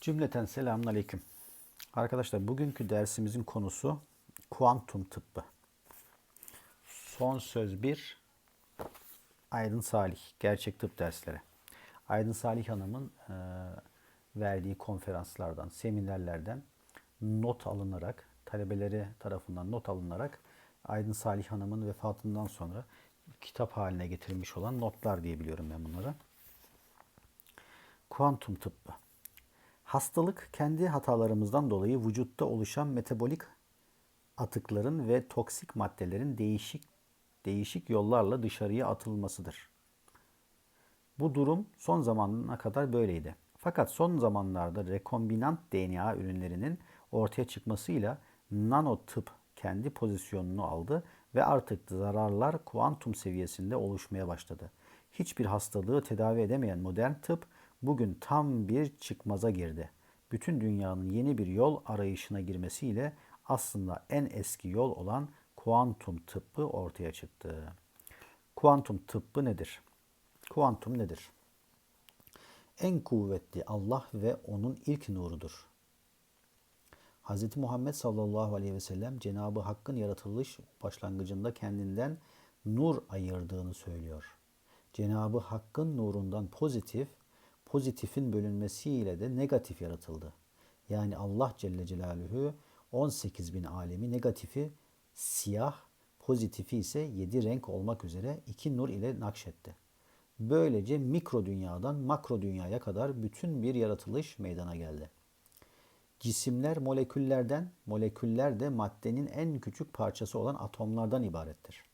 Cümleten selamun aleyküm. Arkadaşlar bugünkü dersimizin konusu kuantum tıbbı. Son söz 1 Aydın Salih gerçek tıp dersleri. Aydın Salih Hanım'ın e, verdiği konferanslardan, seminerlerden not alınarak, talebeleri tarafından not alınarak Aydın Salih Hanım'ın vefatından sonra kitap haline getirilmiş olan notlar diye biliyorum ben bunları. Kuantum tıbbı. Hastalık kendi hatalarımızdan dolayı vücutta oluşan metabolik atıkların ve toksik maddelerin değişik değişik yollarla dışarıya atılmasıdır. Bu durum son zamana kadar böyleydi. Fakat son zamanlarda rekombinant DNA ürünlerinin ortaya çıkmasıyla nano tıp kendi pozisyonunu aldı ve artık zararlar kuantum seviyesinde oluşmaya başladı. Hiçbir hastalığı tedavi edemeyen modern tıp bugün tam bir çıkmaza girdi. Bütün dünyanın yeni bir yol arayışına girmesiyle aslında en eski yol olan kuantum tıbbı ortaya çıktı. Kuantum tıbbı nedir? Kuantum nedir? En kuvvetli Allah ve onun ilk nurudur. Hz. Muhammed sallallahu aleyhi ve sellem Cenabı Hakk'ın yaratılış başlangıcında kendinden nur ayırdığını söylüyor. Cenabı Hakk'ın nurundan pozitif, pozitifin bölünmesiyle de negatif yaratıldı. Yani Allah Celle Celaluhu 18 bin alemi negatifi siyah, pozitifi ise 7 renk olmak üzere iki nur ile nakşetti. Böylece mikro dünyadan makro dünyaya kadar bütün bir yaratılış meydana geldi. Cisimler moleküllerden, moleküller de maddenin en küçük parçası olan atomlardan ibarettir.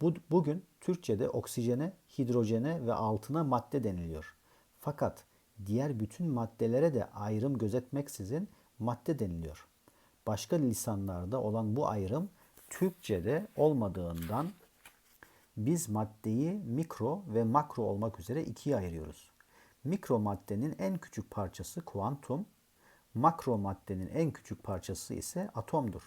Bu, bugün Türkçe'de oksijene, hidrojene ve altına madde deniliyor. Fakat diğer bütün maddelere de ayrım gözetmeksizin madde deniliyor. Başka lisanlarda olan bu ayrım Türkçe'de olmadığından biz maddeyi mikro ve makro olmak üzere ikiye ayırıyoruz. Mikro maddenin en küçük parçası kuantum, makro maddenin en küçük parçası ise atomdur.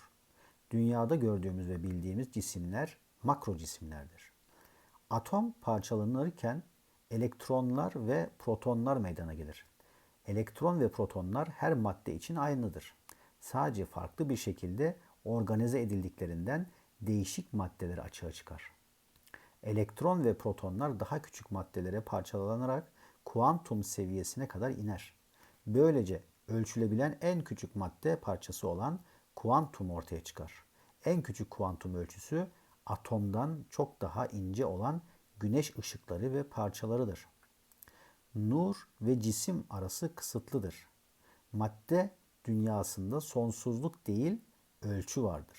Dünyada gördüğümüz ve bildiğimiz cisimler makro cisimlerdir. Atom parçalanırken elektronlar ve protonlar meydana gelir. Elektron ve protonlar her madde için aynıdır. Sadece farklı bir şekilde organize edildiklerinden değişik maddeler açığa çıkar. Elektron ve protonlar daha küçük maddelere parçalanarak kuantum seviyesine kadar iner. Böylece ölçülebilen en küçük madde parçası olan kuantum ortaya çıkar. En küçük kuantum ölçüsü atomdan çok daha ince olan güneş ışıkları ve parçalarıdır. Nur ve cisim arası kısıtlıdır. Madde dünyasında sonsuzluk değil, ölçü vardır.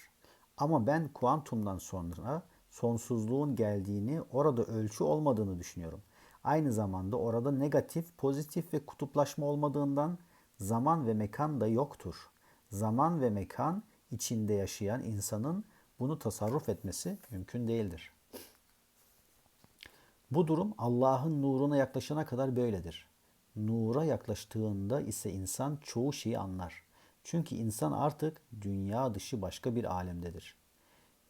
Ama ben kuantumdan sonra sonsuzluğun geldiğini, orada ölçü olmadığını düşünüyorum. Aynı zamanda orada negatif, pozitif ve kutuplaşma olmadığından zaman ve mekan da yoktur. Zaman ve mekan içinde yaşayan insanın bunu tasarruf etmesi mümkün değildir. Bu durum Allah'ın nuruna yaklaşana kadar böyledir. Nura yaklaştığında ise insan çoğu şeyi anlar. Çünkü insan artık dünya dışı başka bir alemdedir.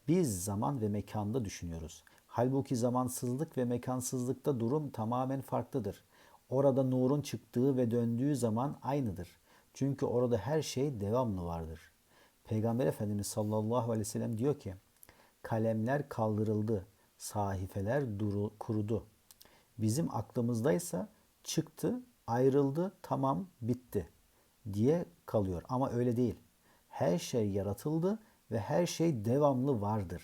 Biz zaman ve mekanda düşünüyoruz. Halbuki zamansızlık ve mekansızlıkta durum tamamen farklıdır. Orada nurun çıktığı ve döndüğü zaman aynıdır. Çünkü orada her şey devamlı vardır. Peygamber Efendimiz sallallahu aleyhi ve sellem diyor ki, kalemler kaldırıldı, sahifeler duru, kurudu. Bizim aklımızdaysa çıktı, ayrıldı, tamam, bitti diye kalıyor. Ama öyle değil. Her şey yaratıldı ve her şey devamlı vardır.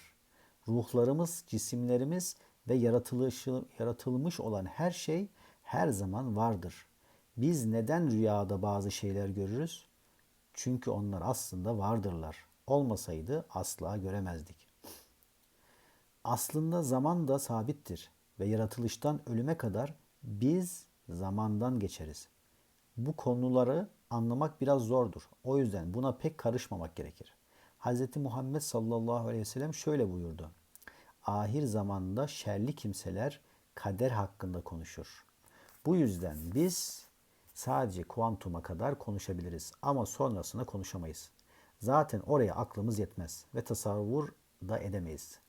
Ruhlarımız, cisimlerimiz ve yaratılışı, yaratılmış olan her şey her zaman vardır. Biz neden rüyada bazı şeyler görürüz? Çünkü onlar aslında vardırlar. Olmasaydı asla göremezdik. Aslında zaman da sabittir ve yaratılıştan ölüme kadar biz zamandan geçeriz. Bu konuları anlamak biraz zordur. O yüzden buna pek karışmamak gerekir. Hz. Muhammed sallallahu aleyhi ve sellem şöyle buyurdu. Ahir zamanda şerli kimseler kader hakkında konuşur. Bu yüzden biz sadece kuantuma kadar konuşabiliriz ama sonrasında konuşamayız. Zaten oraya aklımız yetmez ve tasavvur da edemeyiz.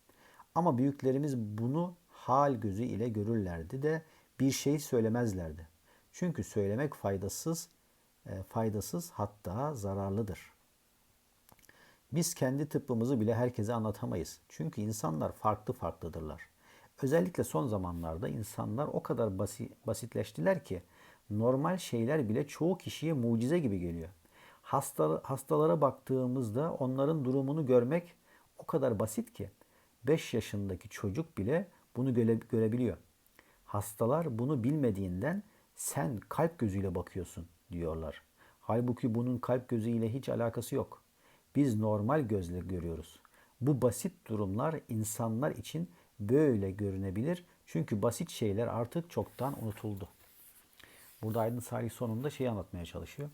Ama büyüklerimiz bunu hal gözü ile görürlerdi de bir şey söylemezlerdi. Çünkü söylemek faydasız e, faydasız hatta zararlıdır. Biz kendi tıbbımızı bile herkese anlatamayız. Çünkü insanlar farklı farklıdırlar. Özellikle son zamanlarda insanlar o kadar basi- basitleştiler ki normal şeyler bile çoğu kişiye mucize gibi geliyor. Hasta, hastalara baktığımızda onların durumunu görmek o kadar basit ki 5 yaşındaki çocuk bile bunu göre- görebiliyor. Hastalar bunu bilmediğinden sen kalp gözüyle bakıyorsun diyorlar. Halbuki bunun kalp gözüyle hiç alakası yok. Biz normal gözle görüyoruz. Bu basit durumlar insanlar için böyle görünebilir. Çünkü basit şeyler artık çoktan unutuldu. Burada Aydın Salih sonunda şeyi anlatmaya çalışıyor.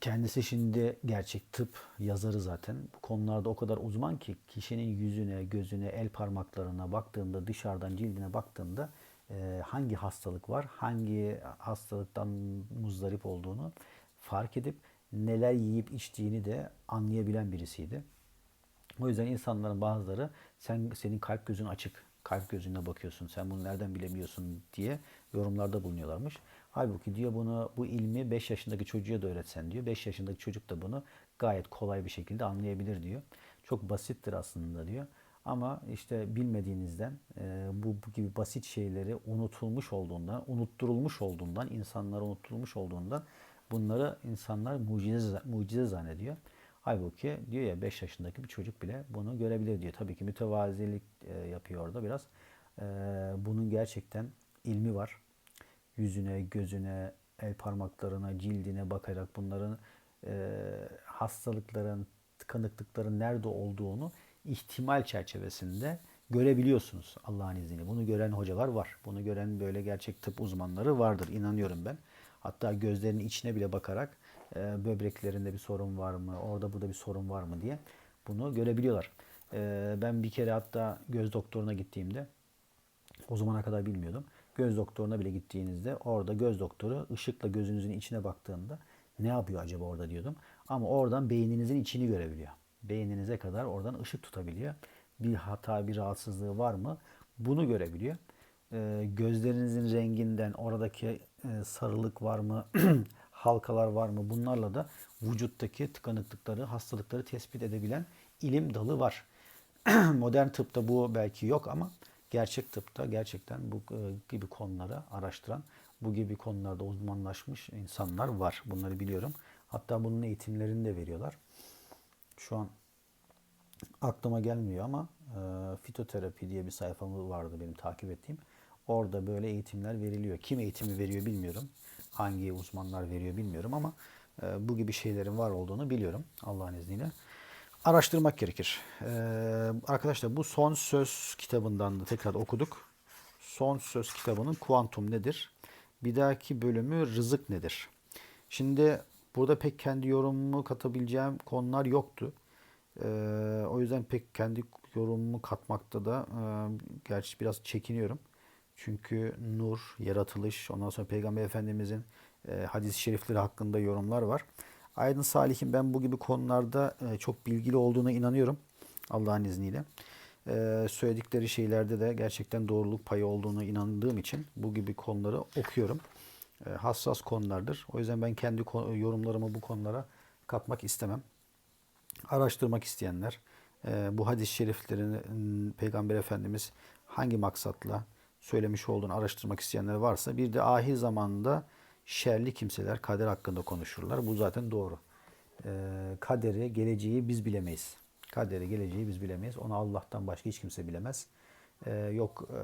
Kendisi şimdi gerçek tıp yazarı zaten. Bu konularda o kadar uzman ki kişinin yüzüne, gözüne, el parmaklarına baktığında, dışarıdan cildine baktığında e, hangi hastalık var, hangi hastalıktan muzdarip olduğunu fark edip neler yiyip içtiğini de anlayabilen birisiydi. O yüzden insanların bazıları sen senin kalp gözün açık, kalp gözüne bakıyorsun, sen bunu nereden bilemiyorsun diye yorumlarda bulunuyorlarmış. Halbuki diyor bunu bu ilmi 5 yaşındaki çocuğa da öğretsen diyor. 5 yaşındaki çocuk da bunu gayet kolay bir şekilde anlayabilir diyor. Çok basittir aslında diyor. Ama işte bilmediğinizden e, bu, bu gibi basit şeyleri unutulmuş olduğundan, unutturulmuş olduğundan, insanlara unutturulmuş olduğundan bunları insanlar mucize, mucize zannediyor. Halbuki diyor ya 5 yaşındaki bir çocuk bile bunu görebilir diyor. Tabii ki mütevazilik e, yapıyor orada biraz. E, bunun gerçekten ilmi var. Yüzüne, gözüne, el parmaklarına, cildine bakarak bunların e, hastalıkların, tıkanıklıkların nerede olduğunu ihtimal çerçevesinde görebiliyorsunuz Allah'ın izniyle. Bunu gören hocalar var. Bunu gören böyle gerçek tıp uzmanları vardır. inanıyorum ben. Hatta gözlerinin içine bile bakarak e, böbreklerinde bir sorun var mı, orada burada bir sorun var mı diye bunu görebiliyorlar. E, ben bir kere hatta göz doktoruna gittiğimde o zamana kadar bilmiyordum. Göz doktoruna bile gittiğinizde orada göz doktoru ışıkla gözünüzün içine baktığında ne yapıyor acaba orada diyordum. Ama oradan beyninizin içini görebiliyor. Beyninize kadar oradan ışık tutabiliyor. Bir hata, bir rahatsızlığı var mı? Bunu görebiliyor. E, gözlerinizin renginden oradaki e, sarılık var mı? halkalar var mı? Bunlarla da vücuttaki tıkanıklıkları, hastalıkları tespit edebilen ilim dalı var. Modern tıpta bu belki yok ama gerçek tıpta gerçekten bu e, gibi konuları araştıran, bu gibi konularda uzmanlaşmış insanlar var. Bunları biliyorum. Hatta bunun eğitimlerini de veriyorlar. Şu an aklıma gelmiyor ama e, fitoterapi diye bir sayfam vardı benim takip ettiğim. Orada böyle eğitimler veriliyor. Kim eğitimi veriyor bilmiyorum. Hangi uzmanlar veriyor bilmiyorum ama e, bu gibi şeylerin var olduğunu biliyorum Allah'ın izniyle. Araştırmak gerekir. E, arkadaşlar bu Son Söz kitabından da tekrar okuduk. Son Söz kitabının kuantum nedir? Bir dahaki bölümü rızık nedir? Şimdi burada pek kendi yorumumu katabileceğim konular yoktu. Ee, o yüzden pek kendi yorumumu katmakta da e, gerçi biraz çekiniyorum. Çünkü nur, yaratılış, ondan sonra Peygamber Efendimizin e, hadis-i şerifleri hakkında yorumlar var. Aydın Salih'in ben bu gibi konularda e, çok bilgili olduğuna inanıyorum. Allah'ın izniyle. E, söyledikleri şeylerde de gerçekten doğruluk payı olduğunu inandığım için bu gibi konuları okuyorum. E, hassas konulardır. O yüzden ben kendi yorumlarımı bu konulara katmak istemem. Araştırmak isteyenler, bu hadis-i şeriflerini Peygamber Efendimiz hangi maksatla söylemiş olduğunu araştırmak isteyenler varsa bir de ahir zamanda şerli kimseler kader hakkında konuşurlar. Bu zaten doğru. Ee, kaderi, geleceği biz bilemeyiz. Kaderi, geleceği biz bilemeyiz. Onu Allah'tan başka hiç kimse bilemez. Ee, yok e,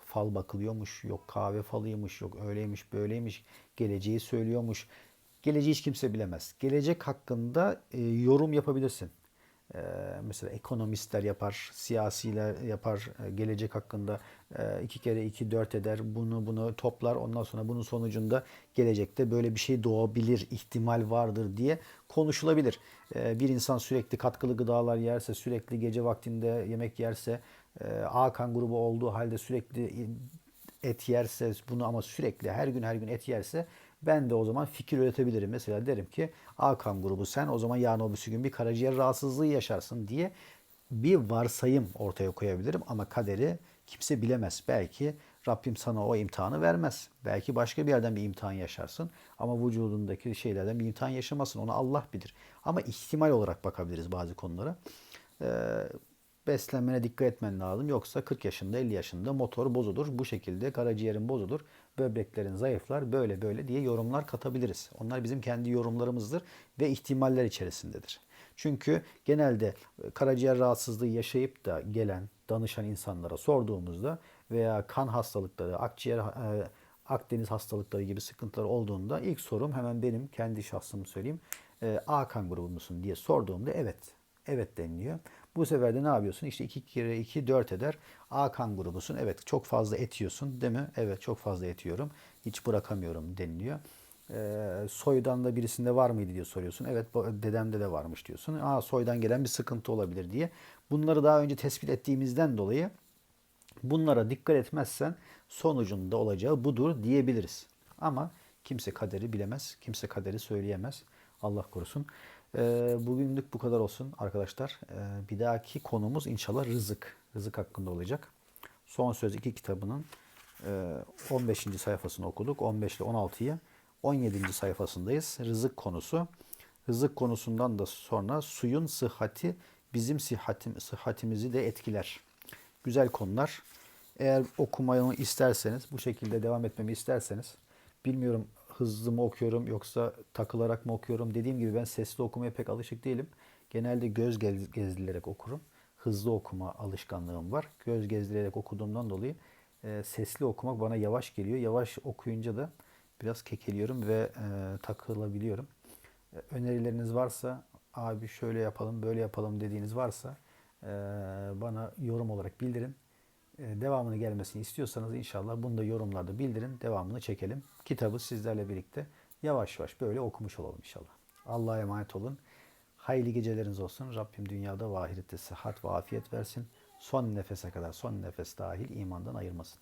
fal bakılıyormuş, yok kahve falıymış, yok öyleymiş, böyleymiş, geleceği söylüyormuş. Geleceği hiç kimse bilemez. Gelecek hakkında e, yorum yapabilirsin. Ee, mesela ekonomistler yapar, siyasiler yapar, e, gelecek hakkında e, iki kere iki dört eder, bunu bunu toplar. Ondan sonra bunun sonucunda gelecekte böyle bir şey doğabilir, ihtimal vardır diye konuşulabilir. Ee, bir insan sürekli katkılı gıdalar yerse, sürekli gece vaktinde yemek yerse, e, A kan grubu olduğu halde sürekli et yerse, bunu ama sürekli her gün her gün et yerse ben de o zaman fikir üretebilirim. Mesela derim ki A kan grubu sen o zaman yarın öbürsü gün bir karaciğer rahatsızlığı yaşarsın diye bir varsayım ortaya koyabilirim. Ama kaderi kimse bilemez. Belki Rabbim sana o imtihanı vermez. Belki başka bir yerden bir imtihan yaşarsın ama vücudundaki şeylerden bir imtihan yaşamasın. Onu Allah bilir. Ama ihtimal olarak bakabiliriz bazı konulara. Ee, beslenmene dikkat etmen lazım. Yoksa 40 yaşında 50 yaşında motor bozulur. Bu şekilde karaciğerin bozulur. Böbreklerin zayıflar. Böyle böyle diye yorumlar katabiliriz. Onlar bizim kendi yorumlarımızdır ve ihtimaller içerisindedir. Çünkü genelde karaciğer rahatsızlığı yaşayıp da gelen danışan insanlara sorduğumuzda veya kan hastalıkları, akciğer e, Akdeniz hastalıkları gibi sıkıntılar olduğunda ilk sorum hemen benim kendi şahsımı söyleyeyim. E, A kan grubu musun diye sorduğumda evet. Evet deniliyor. Bu sefer de ne yapıyorsun? İşte 2 kere 2 4 eder. A kan grubusun. Evet çok fazla et yiyorsun değil mi? Evet çok fazla et yiyorum. Hiç bırakamıyorum deniliyor. Ee, soydan da birisinde var mıydı diye soruyorsun. Evet dedemde de varmış diyorsun. Aa soydan gelen bir sıkıntı olabilir diye. Bunları daha önce tespit ettiğimizden dolayı bunlara dikkat etmezsen sonucunda olacağı budur diyebiliriz. Ama kimse kaderi bilemez. Kimse kaderi söyleyemez. Allah korusun. Ee, bugünlük bu kadar olsun arkadaşlar. Ee, bir dahaki konumuz inşallah rızık. Rızık hakkında olacak. Son Söz 2 kitabının e, 15. sayfasını okuduk. 15 ile 16'yı 17. sayfasındayız. Rızık konusu. Rızık konusundan da sonra suyun sıhhati bizim sıhhatim, sıhhatimizi de etkiler. Güzel konular. Eğer okumayı isterseniz, bu şekilde devam etmemi isterseniz, bilmiyorum hızlı mı okuyorum yoksa takılarak mı okuyorum. Dediğim gibi ben sesli okumaya pek alışık değilim. Genelde göz gez- gezdirerek okurum. Hızlı okuma alışkanlığım var. Göz gezdirerek okuduğumdan dolayı e, sesli okumak bana yavaş geliyor. Yavaş okuyunca da biraz kekeliyorum ve e, takılabiliyorum. E, önerileriniz varsa abi şöyle yapalım böyle yapalım dediğiniz varsa e, bana yorum olarak bildirin. E, devamını gelmesini istiyorsanız inşallah bunu da yorumlarda bildirin. Devamını çekelim. Kitabı sizlerle birlikte yavaş yavaş böyle okumuş olalım inşallah. Allah'a emanet olun. Hayırlı geceleriniz olsun. Rabbim dünyada ve ahirette sıhhat ve afiyet versin. Son nefese kadar son nefes dahil imandan ayırmasın.